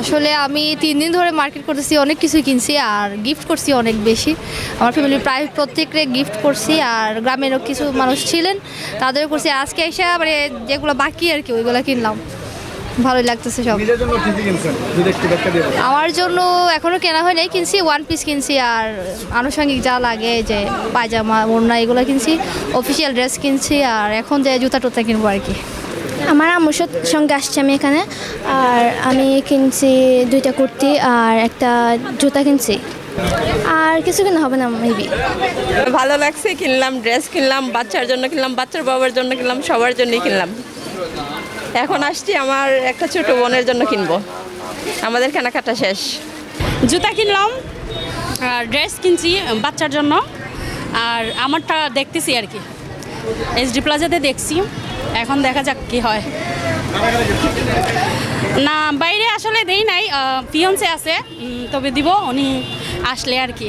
আসলে আমি তিন দিন ধরে মার্কেট করতেছি অনেক কিছু কিনছি আর গিফট করছি অনেক বেশি। আমার ফ্যামিলির প্রায় প্রত্যেকরে গিফট করছি আর গ্রামেরও কিছু মানুষ ছিলেন তাদেরও করছি। আজকে এসে মানে যেগুলো বাকি আর কি ওইগুলো কিনলাম। ভালোই লাগতেছে সব। আমার জন্য এখনও কেনা হয় নাই কিনছি ওয়ান পিস কিনছি আর আনুষঙ্গিক যা লাগে যে পায়জামা ওড়না এগুলো কিনছি। অফিসিয়াল ড্রেস কিনছি আর এখন যে জুতা টুতা কিনবো আর কি। আমার আম্মুর সঙ্গে আসছি আমি এখানে আর আমি কিনছি দুইটা কুর্তি আর একটা জুতা কিনছি। আর কিছু কিনা হবে না মেবি ভালো লাগছে কিনলাম ড্রেস কিনলাম বাচ্চার জন্য কিনলাম বাচ্চার বাবার জন্য কিনলাম সবার জন্যই কিনলাম। এখন আসছি আমার একটা ছোট বোনের জন্য কিনবো। আমাদের কেনাকাটা শেষ। জুতা কিনলাম আর ড্রেস কিনছি বাচ্চার জন্য আর আমারটা দেখতেছি আর কি। এসডি প্লাজাতে দেখছি। এখন দেখা যাক কি হয়। না বাইরে আসলে দেই নাই পিয়ন্সে আছে তবে দিব উনি আসলে আর কি।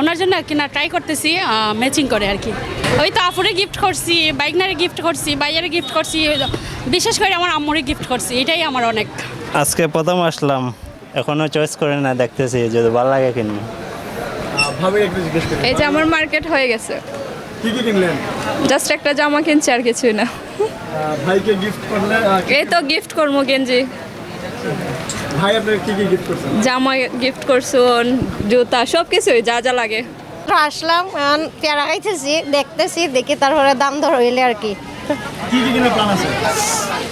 ওনার জন্য কিনা ট্রাই করতেছি ম্যাচিং করে আর কি। ওই তো আফুরে গিফট করছি বাইকনারে গিফট করছি বাইয়ারে গিফট করছি বিশেষ করে আমার আম্মুরে গিফট করছি এটাই আমার অনেক। আজকে প্রথম আসলাম এখনও চয়েস করে না দেখতেছি যদি ভালো লাগে করি। এই যে আমার মার্কেট হয়ে গেছে। কি কি কিনলেন? জাস্ট একটা জামা কিনছি আর কিছুই না। ভাইকে গিফট করলে এই তো গিফট করব গেঞ্জি। ভাই আপনার কি কি গিফট করছেন? জামা গিফট করছুন জুতা সব কিছুই যা যা লাগে। আসলাম পেয়ারা খাইতেছি দেখতেছি দেখি তারপরে দাম দর হইলে আর কি। কি কি কিনে প্ল্যান আছে?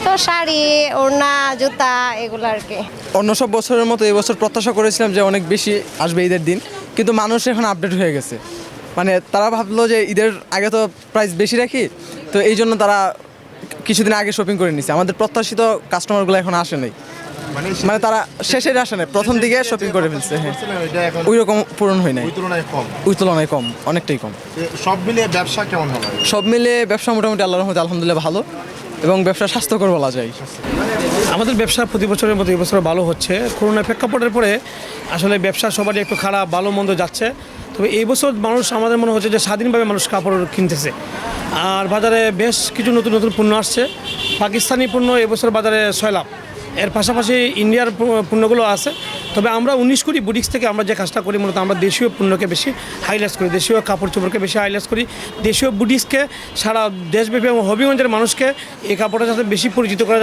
তো শাড়ি ওড়না জুতা এগুলো আর কি। অন্য সব বছরের মতো এবছর প্রত্যাশা করেছিলাম যে অনেক বেশি আসবে ঈদের দিন কিন্তু মানুষ এখন আপডেট হয়ে গেছে। মানে তারা ভাবলো যে ঈদের আগে তো প্রাইস বেশি রাখি তো এই জন্য তারা কিছুদিন আগে শপিং করে নিছে। আমাদের প্রত্যাশিত কাস্টমারগুলো এখন আসে নাই। মানে তারা শেষের আসে নাই প্রথম দিকে শপিং করে ফেলছে হ্যাঁ। ওই রকম পূরণ হয় নাই। ওই তুলনায় কম। অনেকটাই কম। সব মিলিয়ে ব্যবসা কেমন হবে? সব মিলে ব্যবসা মোটামুটি আল্লাহর রহমতে আলহামদুলিল্লাহ ভালো এবং ব্যবসা স্বাস্থ্যকর বলা যায়। আমাদের ব্যবসা প্রতি বছরের মতো এবছর ভালো হচ্ছে। করোনা প্রেক্ষাপটের পরে আসলে ব্যবসা সবারই একটু খারাপ ভালো মন্দ যাচ্ছে। তবে এই বছর মানুষ আমাদের মনে হচ্ছে যে স্বাধীনভাবে মানুষ কাপড় কিনতেছে। আর বাজারে বেশ কিছু নতুন নতুন পণ্য আসছে। পাকিস্তানি পণ্য এবছর বাজারে সয়লাভ এর পাশাপাশি ইন্ডিয়ার পণ্যগুলো আছে। তবে আমরা উনিশ কোটি বুটিক্স থেকে আমরা যে কাজটা করি, মূলত আমরা দেশীয় পণ্যকে বেশি হাইলাইট করি, দেশীয় কাপড় চোপড়কে বেশি হাইলাইট করি। দেশীয় বুটিক্সকে সারা দেশব্যাপী এবং হবিগঞ্জের মানুষকে এই কাপড়টা যাতে বেশি পরিচিত করে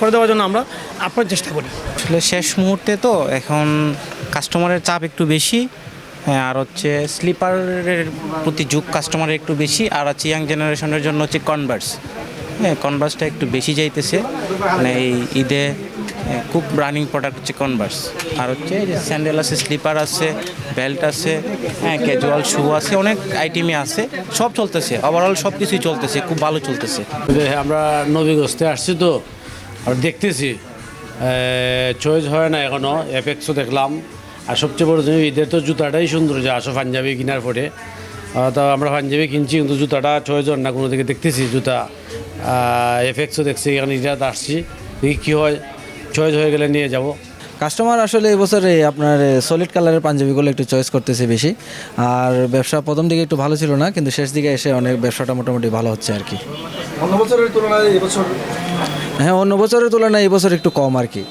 করে দেওয়ার জন্য আমরা আপনার চেষ্টা করি। আসলে শেষ মুহূর্তে তো এখন কাস্টমারের চাপ একটু বেশি। হ্যাঁ আর হচ্ছে স্লিপারের প্রতি যুগ কাস্টমারের একটু বেশি আর হচ্ছে ইয়াং জেনারেশনের জন্য হচ্ছে কনভার্স হ্যাঁ কনভার্সটা একটু বেশি যাইতেছে। মানে এই ঈদে হ্যাঁ, খুব রানিং প্রোডাক্ট হচ্ছে কনভার্স আর হচ্ছে স্যান্ডেল আছে স্লিপার আছে বেল্ট আছে হ্যাঁ ক্যাজুয়াল শু আছে অনেক আইটেমই আছে। সব চলতেছে ওভারঅল সব কিছুই চলতেছে খুব ভালো চলতেছে। আমরা নবীগস্তে আসছি তো আর দেখতেছি চয়েস হয় না এখনও এফেক্সও দেখলাম। আর সবচেয়ে বড় জিনিস এদের তো জুতাটাই সুন্দর যে আসো পাঞ্জাবি কেনার পরে। তো আমরা পাঞ্জাবি কিনছি কিন্তু জুতাটা হয় না কোনো দিকে দেখতেছি জুতা এফেক্সও দেখছি এখানে এটা আসছি। দেখি কী হয় চয়েস হয়ে গেলে নিয়ে যাব। কাস্টমার আসলে এবছরে আপনার সলিড কালারের পাঞ্জাবিগুলো একটু চয়েস করতেছে বেশি। আর ব্যবসা প্রথম দিকে একটু ভালো ছিল না কিন্তু শেষ দিকে এসে অনেক ব্যবসাটা মোটামুটি ভালো হচ্ছে আর কি। অন্য বছরের তুলনায় এবছর হ্যাঁ অন্য বছরের তুলনায় এই বছর একটু কম আর কি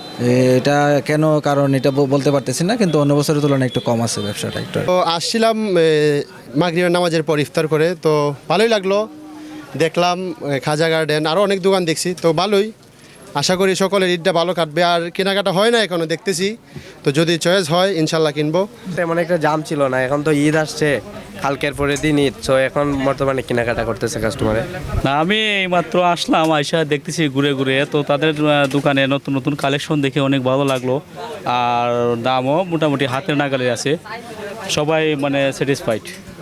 এটা কেন কারণ এটা বলতে পারতেছি না কিন্তু অন্য বছরের তুলনায় একটু কম আছে ব্যবসাটা একটু তো আসছিলাম মাগরিবের নামাজের পর ইফতার করে তো ভালোই লাগল। দেখলাম খাজা গার্ডেন আরও অনেক দোকান দেখছি তো ভালোই। আশা করি সকলের ঈদটা ভালো কাটবে আর কেনাকাটা হয় না এখনও দেখতেছি। তো যদি চয়েস হয় ইনশাল্লাহ কিনবো। তেমন একটা জাম ছিল না এখন তো ঈদ আসছে। কালকের পরে দিন ঈদ তো এখন বর্তমানে কেনাকাটা করতেছে কাস্টমারে না, আমি এইমাত্র আসলাম আয়সা দেখতেছি ঘুরে ঘুরে, তো তাদের দোকানে নতুন নতুন কালেকশন দেখে অনেক ভালো লাগল। আর দামও মোটামুটি হাতের নাগালে আছে। সবাই মানে স্যাটিসফাইড